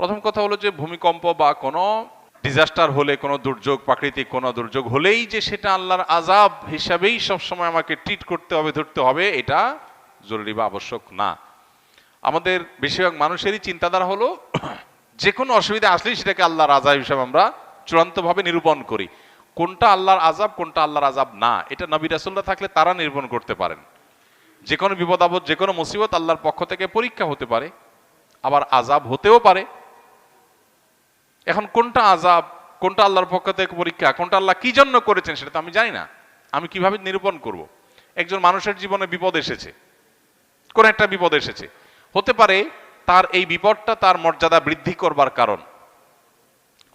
প্রথম কথা হলো যে ভূমিকম্প বা কোনো ডিজাস্টার হলে, কোনো দুর্যোগ, প্রাকৃতিক কোনো দুর্যোগ হলেই যে সেটা আল্লাহর আজাব হিসাবেই সবসময় আমাকে ট্রিট করতে হবে, ধরতে হবে, এটা জরুরি বা আবশ্যক না। আমাদের বেশিরভাগ মানুষেরই চিন্তাধারা হলো যে কোনো অসুবিধা আসলেই সেটাকে আল্লাহর আজাব হিসাবে আমরা চূড়ান্তভাবে নিরূপণ করি। কোনটা আল্লাহর আজাব কোনটা আল্লাহর আজাব না, এটা নবী রাসুল্লাহ থাকলে তারা নিরূপণ করতে পারেন। যে কোনো বিপদ আপদ, যে কোনো মুসিবত আল্লাহর পক্ষ থেকে পরীক্ষা হতে পারে, আবার আজাব হতেও পারে। এখন কোনটা আজাব কোনটা আল্লাহর পক্ষ থেকে পরীক্ষা, কোনটা আল্লাহ কি জন্য করেছেন সেটা তো আমি জানি না। আমি কীভাবে নিরূপণ করব? একজন মানুষের জীবনে বিপদ এসেছে। কোন একটা বিপদ এসেছে। হতে পারে তার এই বিপদটা তার মর্যাদা বৃদ্ধি করবার কারণ।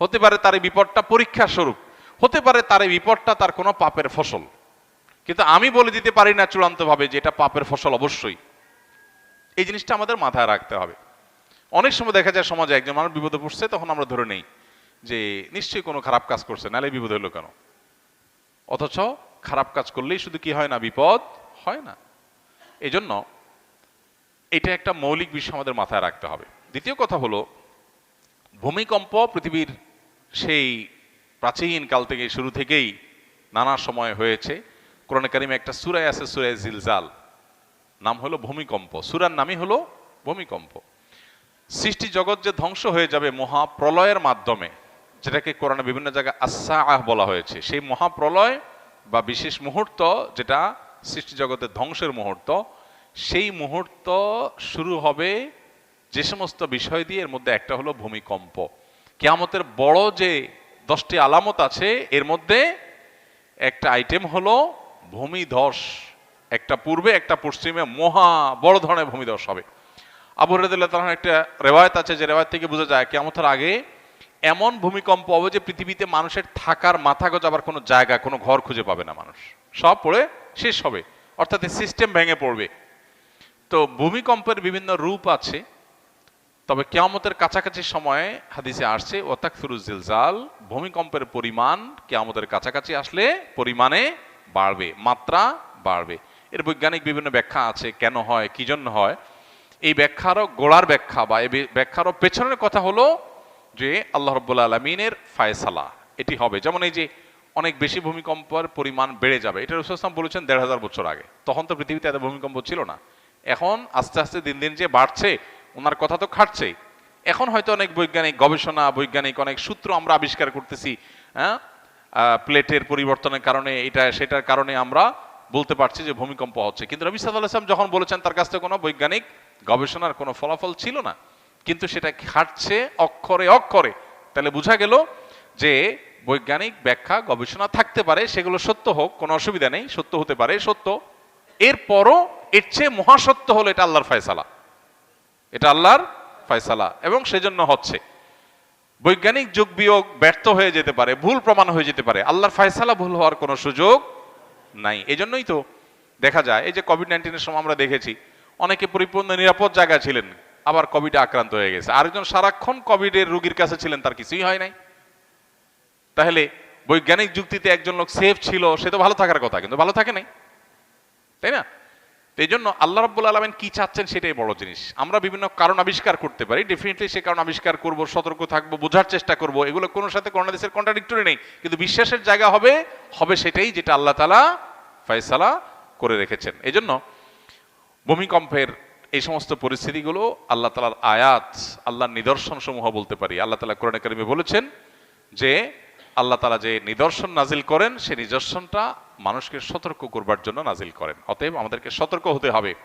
হতে পারে তার এই বিপদটা পরীক্ষা স্বরূপ। হতে পারে তার এই বিপদটা তার কোনো পাপের ফসল। কিন্তু আমি বলে দিতে পারি না চূড়ান্তভাবে যে এটা পাপের ফসল অবশ্যই। এই জিনিসটা আমাদের মাথায় রাখতে হবে। অনেক সময় দেখা যায় সমাজে একজন মানুষ বিপদে পড়ছে, তখন আমরা ধরে নেই যে নিশ্চয়ই কোনো খারাপ কাজ করছে, নাহলে বিপদ হলো কেন? অথচ খারাপ কাজ করলেই শুধু কি হয় না, বিপদ হয় না। এই জন্য এটা একটা মৌলিক বিষয় আমাদের মাথায় রাখতে হবে। দ্বিতীয় কথা হলো, ভূমিকম্প পৃথিবীর সেই প্রাচীন কাল থেকে শুরু থেকেই নানা সময় হয়েছে। কোরআন কারিমে একটা সুরায় আছে সুরায় জিলজাল, নাম হলো ভূমিকম্প। সুরার নামই হলো ভূমিকম্প। সৃষ্টি জগৎ যে ধ্বংস হয়ে যাবে মহাপ্রলয়ের মাধ্যমে, যেটাকে কোরআনে বিভিন্ন জায়গায় আসাহ বলা হয়েছে, সেই মহাপ্রলয় বা বিশেষ মুহূর্ত যেটা সৃষ্টি জগতের ধ্বংসের মুহূর্ত, সেই মুহূর্ত শুরু হবে যে সমস্ত বিষয় দিয়ে, এর মধ্যে একটা হলো ভূমিকম্প। কেয়ামতের বড় যে দশটি আলামত আছে, এর মধ্যে একটা আইটেম হলো ভূমিধস। একটা পূর্বে, একটা পশ্চিমে মহা বড় ধরনের ভূমিধস হবে। আবু রদুল্লাহ তালার একটা রেওয়ায়ত আছে, যে রেওয়ায়ত থেকে বোঝা যায় কেমতের আগে এমন ভূমিকম্প হবে যে পৃথিবীতে মানুষের থাকার মাথা গজাবার কোনো জায়গা, কোনো ঘর খুঁজে পাবে না মানুষ। সব পড়ে শেষ হবে, অর্থাৎ সিস্টেম ভেঙে পড়বে। তো ভূমিকম্পের বিভিন্ন রূপ আছে, তবে কেয়ামতের কাছাকাছি সময়ে হাদিসে আসছে ওতাক ফিরুজিলজাল ভূমিকম্পের পরিমাণ কেয়ামতের কাছাকাছি আসলে পরিমাণে বাড়বে, মাত্রা বাড়বে। এর বৈজ্ঞানিক বিভিন্ন ব্যাখ্যা আছে, কেন হয়, কি জন্য হয় এই ব্যাখ্যারও গোড়ার ব্যাখ্যা বা এই ব্যাখ্যারও পেছনের কথা হলো যে আল্লাহ রব্বুল আলমিনের ফায়সালা, এটি হবে। যেমন এই যে অনেক বেশি ভূমিকম্পের পরিমাণ বেড়ে যাবে, এটা রসুলাম বলেছেন দেড় হাজার বছর আগে। তখন তো পৃথিবীতে এত ভূমিকম্প ছিল না। এখন আস্তে আস্তে দিন দিন যে বাড়ছে, ওনার কথা তো খাটছেই। এখন হয়তো অনেক বৈজ্ঞানিক গবেষণা, বৈজ্ঞানিক অনেক সূত্র আমরা আবিষ্কার করতেছি হ্যাঁ? প্লেটের পরিবর্তনের কারণে, এটা সেটার কারণে আমরা বলতে পারছি যে ভূমিকম্প হচ্ছে। কিন্তু রবি সাল্লাহ আসলাম যখন বলেছেন তার কাছ থেকে কোনো বৈজ্ঞানিক গবেষণার কোনো ফলাফল ছিল না, কিন্তু সেটা খাটছে অক্ষরে অক্ষরে। তাহলে বোঝা গেল যে বৈজ্ঞানিক ব্যাখ্যা, গবেষণা থাকতে পারে, সেগুলো সত্য হোক, কোনো অসুবিধা নেই, সত্য হতে পারে, সত্য। এরপরও এর চেয়ে মহাসত্য হলো এটা আল্লাহর ফয়সালা। এটা আল্লাহর ফয়সালা, এবং সেজন্য হচ্ছে। বৈজ্ঞানিক যুগ বিয়োগ ব্যর্থ হয়ে যেতে পারে, ভুল প্রমাণ হয়ে যেতে পারে। আল্লাহর ফয়সালা ভুল হওয়ার কোনো সুযোগ নাই। এজন্যই তো দেখা যায়, এই যে কোভিড নাইন্টিনের সময় আমরা দেখেছি, অনেকে পরিপূর্ণ নিরাপদ জায়গায় ছিলেন, আবার কোভিডে আক্রান্ত হয়ে গেছে। আরেকজন সারাক্ষণ কোভিডের রোগীর কাছে ছিলেন, তার কিছুই হয় নাই। তাহলে বৈজ্ঞানিক যুক্তিতে একজন লোক সেফ ছিল, সে তো ভালো থাকার কথা, কিন্তু ভালো থাকে নাই। তাই না? তো এই জন্য আল্লাহ রাব্বুল আলমেন কি চাচ্ছেন সেটাই বড় জিনিস। আমরা বিভিন্ন কারণ আবিষ্কার করতে পারি ডেফিনেটলি সে কারণ আবিষ্কার করব, সতর্ক থাকব, বোঝার চেষ্টা করব, এগুলো কোনো সাথে কোনো দেশের কন্ট্রাডিক্টরি নেই। কিন্তু বিশ্বাসের জায়গা হবে হবে সেটাই যেটা আল্লাহ তালা ফয়সালা করে রেখেছেন। এই জন্য ভূমিকম্পের এই সমস্ত পরিস্থিতিগুলো আল্লাহ তালার আয়াত, আল্লাহর নিদর্শন সমূহ বলতে পারি। আল্লাহ তালা কোরআন কারিমে বলেছেন যে, আল্লাহ তালা যে নিদর্শন নাজিল করেন সেই নিদর্শনটা মানুষকে সতর্ক করবার জন্য নাজিল করেন। অতএব আমাদেরকে সতর্ক হতে হবে।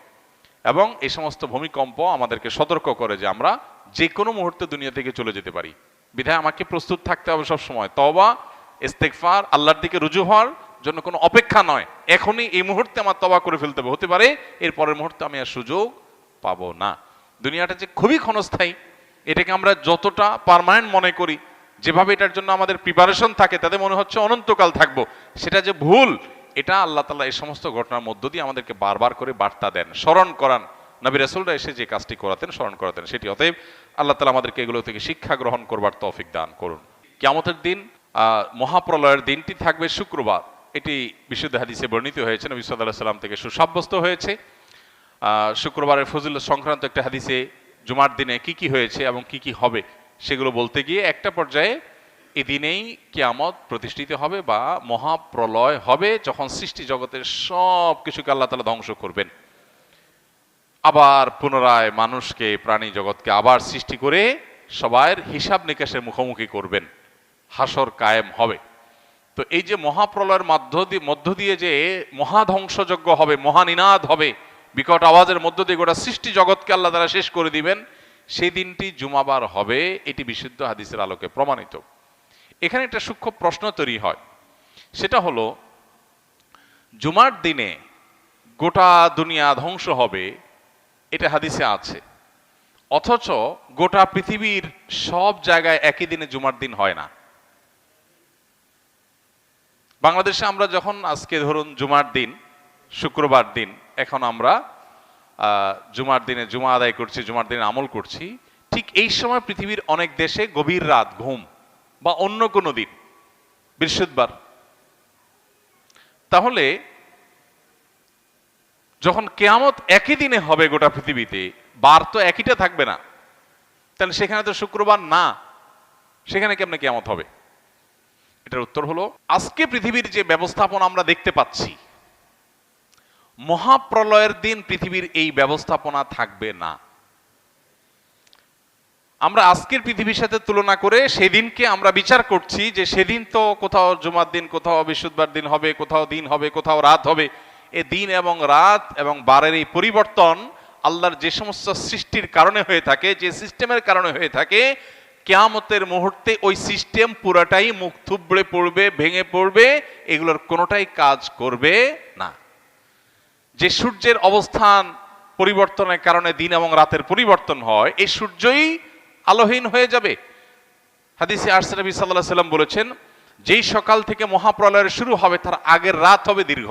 এবং এই সমস্ত ভূমিকম্প আমাদেরকে সতর্ক করে যে আমরা যে কোনো মুহূর্তে দুনিয়া থেকে চলে যেতে পারি। বিধায় আমাকে প্রস্তুত থাকতে হবে সব সময় তবা ইস্তেকফার আল্লাহর দিকে রুজু হওয়ার জন্য কোনো অপেক্ষা নয়। এখনই এই মুহূর্তে আমার তবা করে ফেলতে হবে। হতে পারে এর পরের মুহূর্তে আমি আর সুযোগ পাবো না। দুনিয়াটা যে খুবই ক্ষণস্থায়ী, এটাকে আমরা যতটা পারমানেন্ট মনে করি যেভাবে এটার জন্য আমাদের প্রিপারেশন থাকে, তাতে মনে হচ্ছে অনন্তকাল থাকব। সেটা যে ভুল, এটা আল্লাহ তালা এই সমস্ত ঘটনার মধ্য দিয়ে আমাদেরকে বারবার করে বার্তা দেন, স্মরণ করান। নবী রাসুলরা এসে যে কাজটি করাতেন, স্মরণ করাতেন, সেটি অতএব আল্লাহ তালা আমাদেরকে এগুলো থেকে শিক্ষা গ্রহণ করবার তৌফিক দান করুন। কিয়ামতের দিন মহাপ্রলয়ের দিনটি থাকবে শুক্রবার। এটি বিশুদ্ধ হাদিসে বর্ণিত হয়েছে, নবী সাল্লাহ সাল্লাম থেকে সুসাব্যস্ত হয়েছে। শুক্রবারের ফজিল সংক্রান্ত একটা হাদিসে জুমার দিনে কি কি হয়েছে এবং কি কি হবে সেগুলো বলতে গিয়ে একটা পর্যায়ে এদিনেই কিয়ামত প্রতিষ্ঠিত হবে বা মহাপ্রলয় হবে যখন সৃষ্টি জগতের সব কিছুকে আল্লাহ তালা ধ্বংস করবেন। আবার পুনরায় মানুষকে, প্রাণী জগৎকে আবার সৃষ্টি করে সবার হিসাব নিকাশের মুখোমুখি করবেন। হাসর কায়েম হবে। তো এই যে মহাপ্রলয়ের মধ্য দিয়ে মধ্য দিয়ে যে মহাধ্বংসযজ্ঞ হবে, মহানিনাদ হবে, বিকট আওয়াজের মধ্য দিয়ে গোটা সৃষ্টি জগৎকে আল্লাহ তারা শেষ করে দিবেন সেই দিনটি জুমাবার হবে, এটি বিশুদ্ধ হাদিসের আলোকে প্রমাণিত। এখানে একটা সূক্ষ্ম প্রশ্ন তৈরি হয়। সেটা হলো, জুমার দিনে গোটা দুনিয়া ধ্বংস হবে, এটা হাদিসে আছে। অথচ গোটা পৃথিবীর সব জায়গায় একই দিনে জুমার দিন হয় না। বাংলাদেশে আমরা যখন আজকে ধরুন জুমার দিন, শুক্রবার দিন, এখন আমরা জুমার দিনে জুমা আদায় করছি, জুমার দিনে আমল করছি, ঠিক এই সময় পৃথিবীর অনেক দেশে গভীর রাত, ঘুম, বা অন্য কোনো দিন, বৃহস্পতিবার। তাহলে, যখন কেয়ামত একই দিনে হবে গোটা পৃথিবীতে, বার তো একইটা থাকবে না, তাহলে সেখানে তো শুক্রবার না, সেখানে কেমনে কেয়ামত হবে? এটার উত্তর হলো, আজকে পৃথিবীর যে ব্যবস্থাপনা আমরা দেখতে পাচ্ছি মহাপ্রলয়ের দিন পৃথিবীর এই ব্যবস্থাপনা থাকবে না। আমরা আজকের পৃথিবীর সাথে তুলনা করে সেদিনকে আমরা বিচার করছি যে সেদিন তো কোথাও জুমার দিন, কোথাও বৃহস্পতিবার দিন হবে, কোথাও দিন হবে, কোথাও রাত হবে। এ দিন এবং রাত এবং বারের এই পরিবর্তন আল্লাহর যে সমস্ত সৃষ্টির কারণে হয়ে থাকে, যে সিস্টেমের কারণে হয়ে থাকে, কেয়ামতের মুহূর্তে ওই সিস্টেম পুরাটাই মুখ থুবড়ে পড়বে, ভেঙে পড়বে, এগুলোর কোনোটাই কাজ করবে না। যে সূর্যের অবস্থান পরিবর্তনের কারণে দিন এবং রাতের পরিবর্তন হয়, এই সূর্যই আলোহীন হয়ে যাবে। হাদিসে আরসনবী সাল্লাহ সাল্লাম বলেছেন, যেই সকাল থেকে মহাপ্রলয়ের শুরু হবে, তার আগের রাত হবে দীর্ঘ।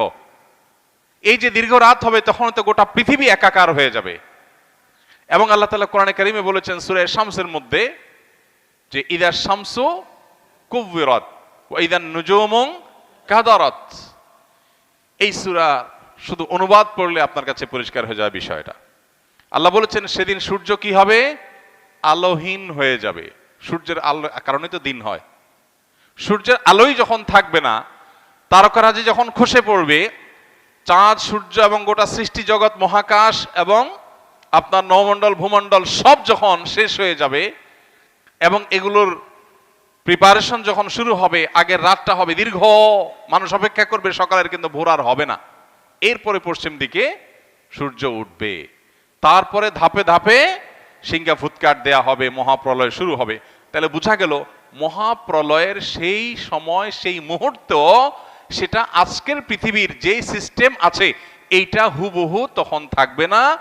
এই যে দীর্ঘ রাত হবে তখন তো গোটা পৃথিবী একাকার হয়ে যাবে। এবং আল্লাহ তালা কোরআনে কারিমে বলেছেন, সুরে শামসের মধ্যে যে ইদার শামসু কুবিরত ইদার নুজুমং কাদারত। এই সুরা শুধু অনুবাদ পড়লে আপনার কাছে পরিষ্কার হয়ে যাবে বিষয়টা। আল্লাহ বলেছেন, সেদিন সূর্য কি হবে? আলোহীন হয়ে যাবে। সূর্যের আলো কারণে তো দিন হয়। সূর্যের আলোই যখন থাকবে না, তারকারাজি যখন খসে পড়বে, চাঁদ, সূর্য এবং গোটা সৃষ্টি জগৎ, মহাকাশ এবং আপনার নমণ্ডল, ভূমণ্ডল সব যখন শেষ হয়ে যাবে এবং এগুলোর প্রিপারেশন যখন শুরু হবে, আগের রাতটা হবে দীর্ঘ। মানুষ অপেক্ষা করবে, সকালের কিন্তু ভোর আর হবে না। এরপরে পশ্চিম দিকে সূর্য উঠবে। তারপরে ধাপে ধাপে সিংহা ফুৎকার দেয়া হবে, মহাপ্রলয় শুরু হবে। তাহলে বোঝা গেল, মহাপ্রলয়ের সেই সময়, সেই মুহূর্ত, সেটা আজকের পৃথিবীর যে সিস্টেম আছে, এইটা হুবহু তখন থাকবে না।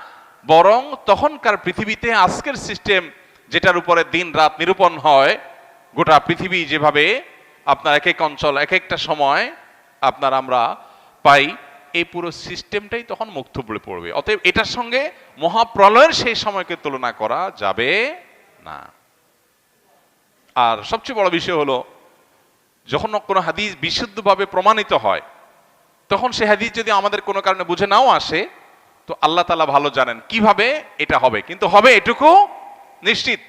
বরং তখনকার পৃথিবীতে আজকের সিস্টেম, যেটার উপরে দিন রাত নিরূপণ হয়, গোটা পৃথিবী যেভাবে আপনার এক এক অঞ্চল, এক একটা সময় আপনার আমরা পাই এই পুরো সিস্টেমটাই তখন মুখ থুবড়ে পড়বে। অতএব এটার সঙ্গে মহাপ্রলয়ের সেই সময়কে তুলনা করা যাবে না। আর সবচেয়ে বড় বিষয় হলো, যখন কোনো হাদিস বিশুদ্ধভাবে প্রমাণিত হয়, তখন সে হাদিস যদি আমাদের কোনো কারণে বুঝে নাও আসে, তো আল্লাহ তালা ভালো জানেন কীভাবে এটা হবে। কিন্তু হবে এটুকু নিশ্চিত।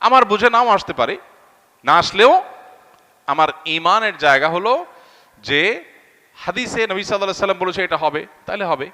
আমার বুঝে নাও আসতে পারে। না আসলেও আমার ইমানের জায়গা হলো যে হাদিসে নবী সাল্লাহ সাল্লাম বলেছে এটা হবে তাহলে হবে।